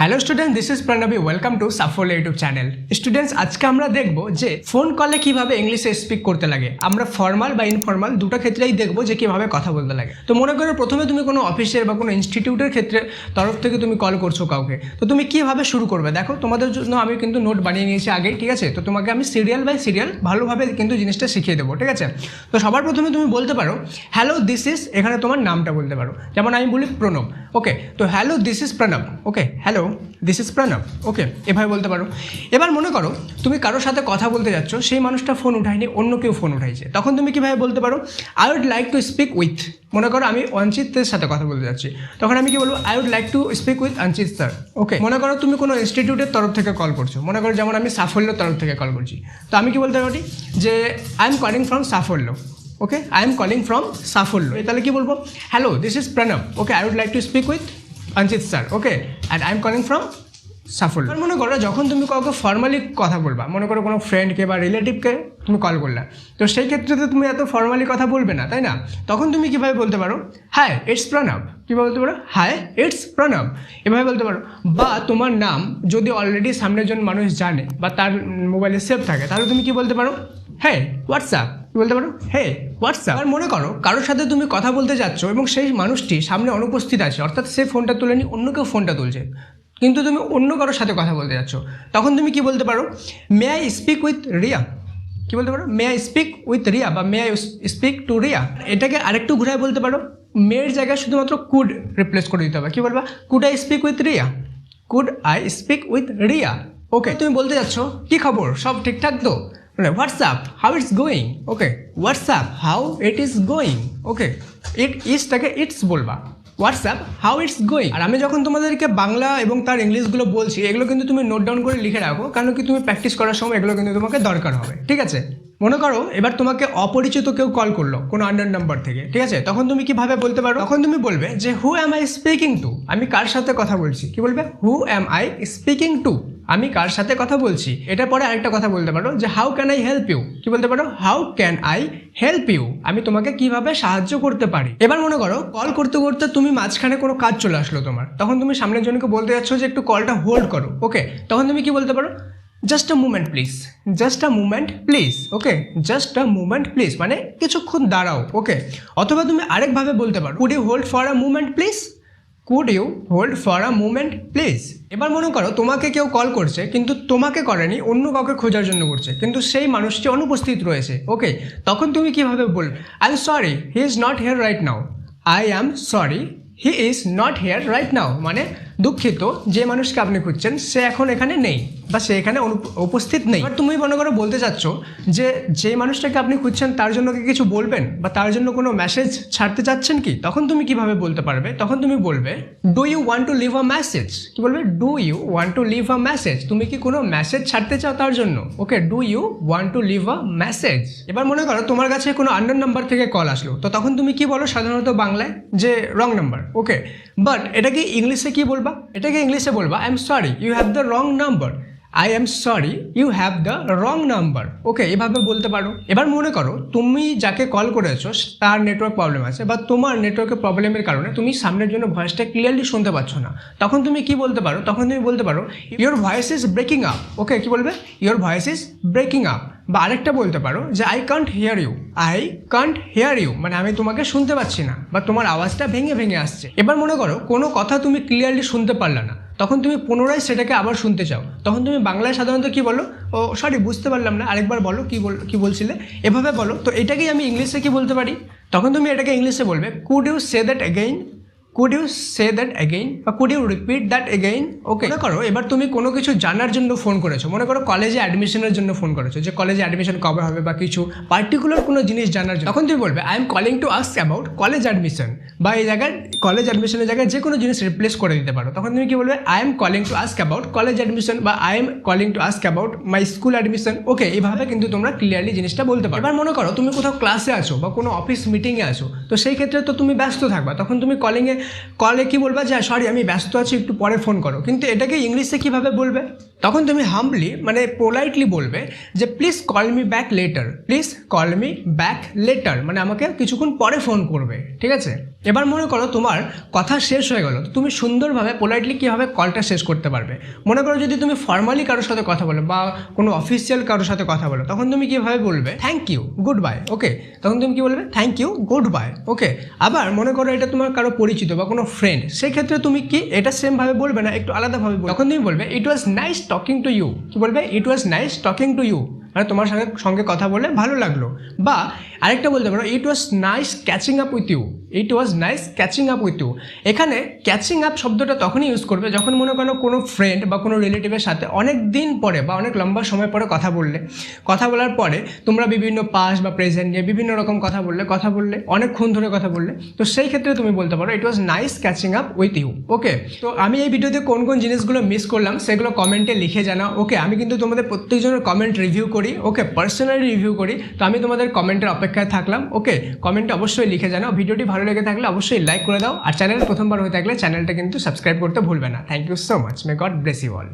Hello student this is Pranavi welcome to Saphal YouTube channel students আজকে আমরা দেখব যে ফোন কলে কীভাবে ইংলিশে স্পিক করতে লাগে। আমরা ফর্মাল বা ইনফর্মাল দুটো ক্ষেত্রেই দেখব যে কীভাবে কথা বলতে লাগে। তো মনে করো প্রথমে তুমি কোনো অফিসের বা কোনো ইনস্টিটিউটের ক্ষেত্রে তরফ থেকে তুমি কল করছ কাউকে। তো তুমি কীভাবে শুরু করবে? দেখো, তোমাদের জন্য আমি কিন্তু নোট বানিয়ে নিয়েছি আগে ঠিক আছে? তো তোমাকে আমি সিরিয়াল বাই সিরিয়াল ভালোভাবে কিন্তু জিনিসটা শিখিয়ে দেবো, ঠিক আছে? তো সবার প্রথমে তুমি বলতে পারো হ্যালো দিস ইজ এখানে তোমার নামটা বলতে পারো। যেমন আমি বলি প্রণব ওকে তো hello this is Pranab okay hello this is Pranab okay এভাবে বলতে পারো। এবার মনে করো, তুমি কারোর সাথে কথা বলতে যাচ্ছ, সেই মানুষটা ফোন উঠায়নি, অন্য কেউ ফোন উঠাইছে। তখন তুমি কীভাবে বলতে পারো I would like to speak with মনে করো, আমি অঞ্চিতের সাথে কথা বলতে যাচ্ছি। তখন আমি কি বলব I would like to speak with Anchit sir okay মনে করো তুমি কোনো ইনস্টিটিউটের তরফ থেকে কল করছ। মনে করো যেমন আমি সাফল্যর তরফ থেকে কল করছি। তো আমি কি বলতে পারি যে I am calling from Safalya. Okay I am calling from Safalya. তাহলে কি বলব hello this is Pranab okay I would like to speak with Anchit sir okay and I am calling from Safalya মনে করো, যখন তুমি কাউকে formally কথা বলবা, মনে করো কোনো ফ্রেন্ডকে বা রিলেটিভকে তুমি কল করলা, তো সেই ক্ষেত্রে তো তুমি এত ফর্মালি কথা বলবে না, তাই না? তখন তুমি কীভাবে বলতে পারো? হ্যাঁ ইটস প্রণব কীভাবে বলতে পারো? হাই ইটস প্রণব এভাবে বলতে পারো। বা তোমার নাম যদি অলরেডি সামনের জন মানুষ জানে বা তার মোবাইলে সেভ থাকে, তাহলে তুমি কি বলতে পারো? হ্যাঁ হোয়াটসঅ্যাপ কি বলতে পারো? হে হোয়াটসঅ্যাপ আর মনে করো, কারোর সাথে তুমি কথা বলতে যাচ্ছ এবং সেই মানুষটি সামনে অনুপস্থিত আছে, অর্থাৎ সে ফোনটা তুলে তুলেনি অন্য কেউ ফোনটা তুলছে। কিন্তু তুমি অন্য কারোর সাথে কথা বলতে যাচ্ছ। তখন তুমি কি বলতে পারো? May I speak with Riya কি বলতে পারো? May I speak with Riya বা may I speak to Riya এটাকে আরেকটু ঘুরায় বলতে পারো। মেয়ের জায়গায় শুধুমাত্র কুড রিপ্লেস করে দিতে হবে। কি বলবা? Could I speak with Riya could I speak with Riya okay তুমি বলতে যাচ্ছ, কি খবর? সব ঠিকঠাক তো? মানে what's up how it's going okay what's up how it is going okay it ইজটাকে it's বলবা। What's up how it's going আর আমি যখন তোমাদেরকে বাংলা এবং তার ইংলিশগুলো বলছি, এগুলো কিন্তু তুমি নোট ডাউন করে লিখে রাখো, কারণ কি তুমি প্র্যাকটিস করার সময় এগুলো কিন্তু তোমাকে দরকার হবে। ঠিক আছে? মনে করো, এবার তোমাকে অপরিচিত কেউ কল করল, কোনো আন্ডার নাম্বার থেকে। ঠিক আছে? তখন তুমি কীভাবে বলতে পারো? তখন তুমি বলবে যে who am I speaking to আমি কার সাথে কথা বলছি? কি বলবে? Who am I speaking to আমি কার সাথে কথা বলছি? এটা পরে আরেকটা কথা বলতে পারো, যে how can I help you কি বলতে পারো? How can I help you আমি তোমাকে কীভাবে সাহায্য করতে পারি? এবার মনে করো কল করতে করতে তুমি মাঝখানে কোনো কাজ চলে আসলো তোমার। তখন তুমি সামনের জনকে বলতে যাচ্ছ যে একটু কলটা হোল্ড করো ওকে তখন তুমি কি বলতে পারো? Just a moment please just a moment please okay just a moment please মানে কিছুক্ষণ দাঁড়াও ওকে অথবা তুমি আরেকভাবে বলতে পারো could you hold for a moment please could you hold for a moment please এবার মনে করো, তোমাকে কেউ কল করছে, কিন্তু তোমাকে করেনি, অন্য কাউকে খোঁজার জন্য করছে, কিন্তু সেই মানুষটি অনুপস্থিত রয়েছে। ওকে তখন তুমি কীভাবে বলবে I am sorry he is not here right now I am sorry he is not here right now মানে দুঃখিত, যে মানুষকে আপনি খুঁজছেন, সে এখন এখানে নেই বা সে এখানে উপস্থিত নেই। এবার তুমি মনে করো বলতে চাচ্ছ যে যে মানুষটাকে আপনি খুঁজছেন, তার জন্য কি কিছু বলবেন বা তার জন্য কোনো মেসেজ ছাড়তে চাচ্ছেন কি? তখন তুমি কীভাবে বলতে পারবে? তখন তুমি বলবে do you want to leave a message কি বলবে? Do you want to leave a message তুমি কি কোনো মেসেজ ছাড়তে চাও তার জন্য? Okay do you want to leave a message এবার মনে করো তোমার কাছে কোনো আন্ডার নাম্বার থেকে কল আসলো। তো তখন তুমি কি বলো সাধারণত বাংলায়? যে রং নাম্বার ওকে বাট এটাকে ইংলিশে কি বলবা? এটাকে ইংলিশে বলবা I am sorry you have the wrong number I am sorry you have the wrong number okay এভাবে বলতে পারো। এবার মনে করো, তুমি যাকে কল করেছ তার নেটওয়ার্ক প্রবলেম আছে বা তোমার নেটওয়ার্কের প্রবলেমের কারণে তুমি সামনের জন্য ভয়েসটা ক্লিয়ারলি শুনতে পাচ্ছ না। তখন তুমি কি বলতে পারো? তখন তুমি বলতে পারো your voice is breaking up okay কি বলবে? Your voice is breaking up বা আরেকটা বলতে পারো, যে I can't hear you I can't hear you মানে আমি তোমাকে শুনতে পাচ্ছি না, বা তোমার আওয়াজটা ভেঙে ভেঙে আসছে। এবার মনে করো, কোনো কথা তুমি ক্লিয়ারলি শুনতে পারলে না। তখন তুমি পুনরায় সেটাকে আবার শুনতে চাও। তখন তুমি বাংলায় সাধারণত কি বলো? ও সরি বুঝতে পারলাম না। আরেকবার বলো, কী বল, কী বলছিলে? এভাবে বলো। তো এটাকেই আমি ইংলিশে কি বলতে পারি? তখন তুমি এটাকে ইংলিশে বলবে could you say that again could you say that again বা could you repeat that again okay মনে করো, এবার তুমি কোনো কিছু জানার জন্য ফোন করেছ। মনে করো কলেজে অ্যাডমিশনের জন্য ফোন করেছ, যে কলেজে অ্যাডমিশন কবে হবে বা কিছু। পার্টিকুলার কোনো জিনিস জানার জন্য। তখন তুমি বলবে I am calling to ask about college admission বা এই জায়গায় কলেজ অ্যাডমিশনের জায়গায় যে কোনো জিনিস রিপ্লেস করে দিতে পারো। তখন তুমি কি বলবে I am calling to ask about college admission বা I am calling to ask about my school admission okay এইভাবে কিন্তু তোমরা ক্লিয়ারলি জিনিসটা বলতে পারো। এবার মনে করো, তুমি কোথাও ক্লাসে আছো বা কোনো অফিস মিটিংয়ে আছো, তো সেই ক্ষেত্রে তো তুমি ব্যস্ত থাকবা। তখন তুমি কলিংয়ে কলে কি বলবা? যে সরি আমি ব্যস্ত আছি, একটু পরে ফোন করো। কিন্তু এটাকে ইংলিশে কীভাবে বলবে? তখন তুমি হাম্বলি মানে পোলাইটলি বলবে যে please call me back later please call me back later মানে আমাকে কিছুক্ষণ পরে ফোন করবে, ঠিক আছে? এবার মনে করো তোমার কথা শেষ হয়ে গেল তুমি সুন্দরভাবে পোলাইটলি কীভাবে কলটা শেষ করতে পারবে? মনে করো যদি তুমি ফর্মালি কারোর সাথে কথা বলো বা কোনো অফিসিয়াল কারোর সাথে কথা বলো, তখন তুমি কীভাবে বলবে? Thank you goodbye okay তখন তুমি কি বলবে? Thank you goodbye okay আবার মনে করো এটা তোমার কারও পরিচিত বা কোনো ফ্রেন্ড সেক্ষেত্রে তুমি কি এটা সেমভাবে বলবে না, একটু আলাদাভাবে তখন তুমি বলবে it was nice talking to you কি বলবে it was nice talking to you মানে তোমার সঙ্গে সঙ্গে কথা বলে ভালো লাগল। বা আরেকটা বলতে পারো it was nice catching up with you it was nice catching up with you এখানে ক্যাচিং আপ শব্দটা তখনই ইউজ করবে যখন মনে করো কোনো ফ্রেন্ড বা কোনো রিলেটিভের সাথে অনেক দিন পরে বা অনেক লম্বা সময় পরে কথা বললে। কথা বলার পরে তোমরা বিভিন্ন পাস বা প্রেজেন্ট নিয়ে বিভিন্ন রকম কথা বললে কথা বললে, অনেকক্ষণ ধরে কথা বললে। তো সেই ক্ষেত্রে তুমি বলতে পারো it was nice catching up with you okay তো আমি এই ভিডিওতে কোন কোন জিনিসগুলো মিস করলাম, সেগুলো কমেন্টে লিখে জানাও। ওকে আমি কিন্তু তোমাদের প্রত্যেকজনের কমেন্ট রিভিউ করি, ওকে পার্সোনালি রিভিউ করি। তো আমি তোমাদের কমেন্টের অপেক্ষায় থাকলাম। ওকে কমেন্টে অবশ্যই লিখে জানাও। ভিডিওটি ভালো লেগে থাকলে অবশ্যই লাইক করে দাও। আর চ্যানেল প্রথমবার হয়ে থাকলে চ্যানেলটা কিন্তু সাবস্ক্রাইব করতে ভুলবে না। Thank you so much may God bless you all